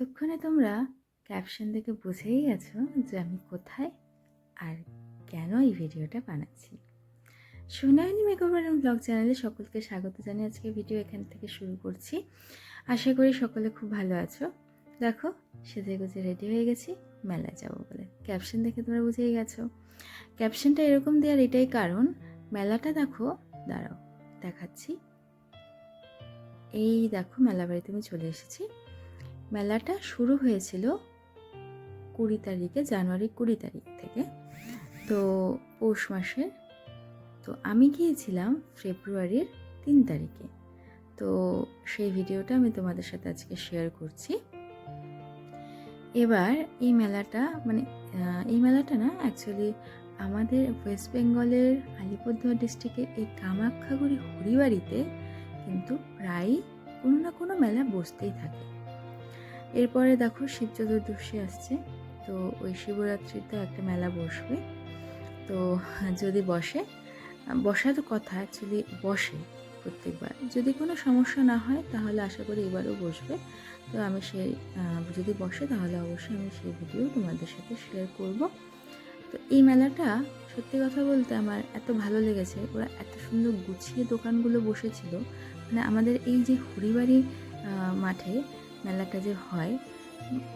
তোমরা ক্যাপশন দেখে বুঝেই গেছো যে আমি কোথায় আর কেন এই ভিডিওটা বানাচ্ছি। সোনায়নি মেকওভার এবং ব্লগ চ্যানেলে সকলকে স্বাগত জানিয়ে আজকে ভিডিও এখান থেকে শুরু করছি। আশা করি সকলে খুব ভালো আছো। দেখো, সেজে গুজে রেডি হয়ে গেছি, মেলায় যাব বলে। ক্যাপশন দেখে তোমরা বুঝেই গেছো। ক্যাপশনটা এরকম দেওয়ার এটাই কারণ, মেলাটা দেখো, দাঁড়াও, দেখাচ্ছি। এই দেখো মেলা বাড়িতে আমি চলে এসেছি। মেলাটা শুরু হয়েছিল কুড়ি তারিখে, জানুয়ারি কুড়ি তারিখ থেকে। তো পৌষ মাসের, তো আমি গিয়েছিলাম ফেব্রুয়ারির তিন তারিখে। তো সেই ভিডিওটা আমি তোমাদের সাথে আজকে শেয়ার করছি। এবার এই মেলাটা মানে এই মেলাটা না অ্যাকচুয়ালি আমাদের ওয়েস্ট বেঙ্গলের আলিপুরদুয়ার ডিস্ট্রিক্টের এই কামাখ্যাগুড়ি হরিবাড়িতে কিন্তু প্রায়ই কোনো না কোনো মেলা বসতেই থাকে। এরপরে দেখো শিব চতুর্দশী আসছে, তো ওই শিবরাত্রিতে একটা মেলা বসবে। তো যদি বসে, বসার কথা অ্যাকচুয়ালি বসে প্রত্যেকবার, যদি কোনো সমস্যা না হয় তাহলে আশা করি এবারও বসবে। তো আমি সেই যদি বসে তাহলে অবশ্যই আমি সেই ভিডিও তোমাদের সাথে শেয়ার করব। তো এই মেলাটা সত্যি কথা বলতে আমার এত ভালো লেগেছে, ওরা এত সুন্দর গুছিয়ে দোকানগুলো বসেছিল। মানে আমাদের এই যে হরিবাড়ি মাঠে মেলাটা যে হয়,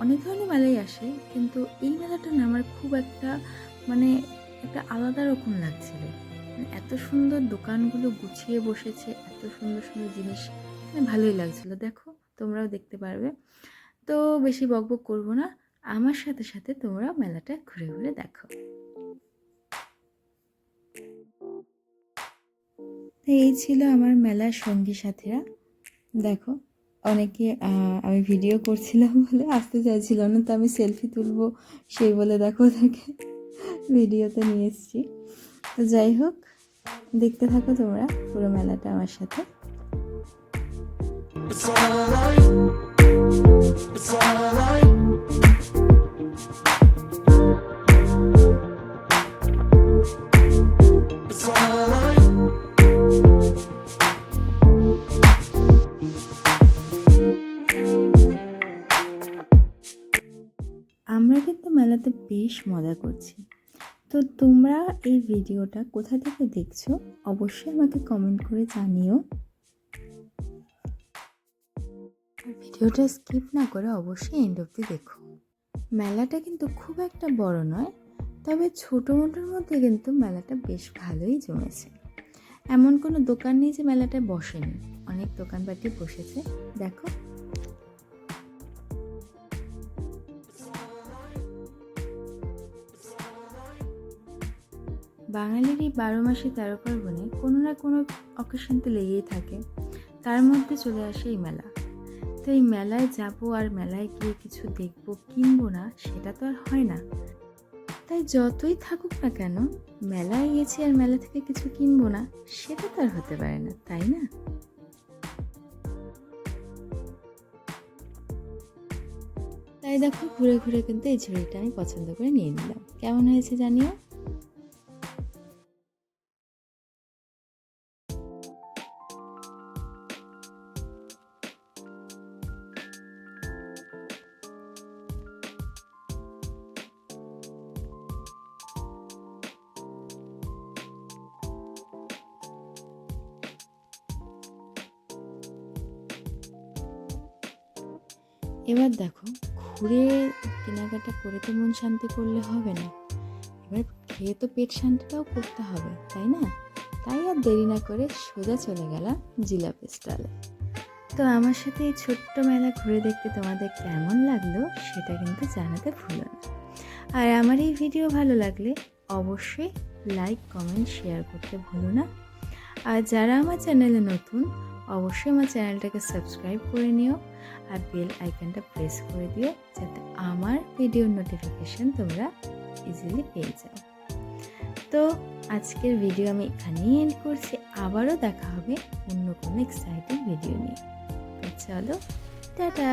অনেক ধরনের মেলাই আসে, কিন্তু এই মেলাটা না আমার খুব একটা মানে একটা আলাদা রকম লাগছিল। মানে এত সুন্দর দোকানগুলো গুছিয়ে বসেছে, এত সুন্দর সুন্দর জিনিস মানে ভালোই লাগছিল। দেখো, তোমরাও দেখতে পারবে। তো বেশি বকবক করব না, আমার সাথে সাথে তোমরা মেলাটা ঘুরে ঘুরে দেখো। এই ছিল আমার মেলার সঙ্গী সাথীরা। দেখো অনেকে আমি ভিডিও করছিলাম বলে আসতে চাইছিল না, তো আমি সেলফি তুলবো সেই বলে দেখো তাকে ভিডিওতে নিয়ে এসেছি তো যাই হোক, দেখতে থাকো তোমরা পুরো মেলাটা আমার সাথে It's all alright. It's alright. It's বেশ মজা করছি। তো তোমরা এই ভিডিওটা কোথা থেকে দেখছ অবশ্যই আমাকে কমেন্ট করে জানিও। ভিডিওটা স্কিপ না করে অবশ্যই এন্ড অব্দি দেখো। মেলাটা কিন্তু খুব একটা বড় নয়, তবে ছোটো মোটোর মধ্যে কিন্তু মেলাটা বেশ ভালোই জমেছে। এমন কোনো দোকান নেই যে মেলাটায় বসেনি। অনেক দোকানপাটি বসেছে। দেখো। বাঙালির এই বারো মাসে তেরো পার্বণে কোনো না কোনো অকেশন তো লেগেই থাকে। তার মধ্যে চলে আসে এই মেলা। তো এই মেলায় যাব আর মেলায় গিয়ে কিছু দেখব, কিনবো না, সেটা তো আর হয় না। তাই যতই থাকুক না কেন, মেলায় গেছি আর মেলা থেকে কিছু কিনবো না, সেটা তো আর হতে পারে না, তাই না? তাই দেখো, ঘুরে ঘুরে কিন্তু এই ঝুড়িটা আমি পছন্দ করে নিয়ে নিলাম। কেমন হয়েছে জানিও? এবার দেখো, ঘুরে কেনাকাটা করে তো মন শান্তি করলে হবে না। এবার খেয়ে তো পেট শান্তিটাও করতে হবে, তাই না? তাই আর দেরি না করে সোজা চলে গেলাম জিলাপি স্টলে তো আমার সাথে এই ছোট্ট মেলা ঘুরে দেখতে তোমাদের কেমন লাগল সেটা কিন্তু জানাতে ভুলো না। আর আমার এই ভিডিও ভালো লাগলে অবশ্যই লাইক কমেন্ট শেয়ার করতে ভুলো না। আর যারা আমার চ্যানেলে নতুন অবশ্যই আমার চ্যানেলটাকে সাবস্ক্রাইব করে নিও আর বেল আইকনটা প্রেস করে দিও যাতে আমার ভিডিওর নোটিফিকেশান তোমরা ইজিলি পেয়ে যাও। তো আজকের ভিডিও আমি এখানেই এন্ড করছি। আবারও দেখা হবে অন্য কোনো এক্সাইটিং ভিডিও নিয়ে। চলো, টাটা!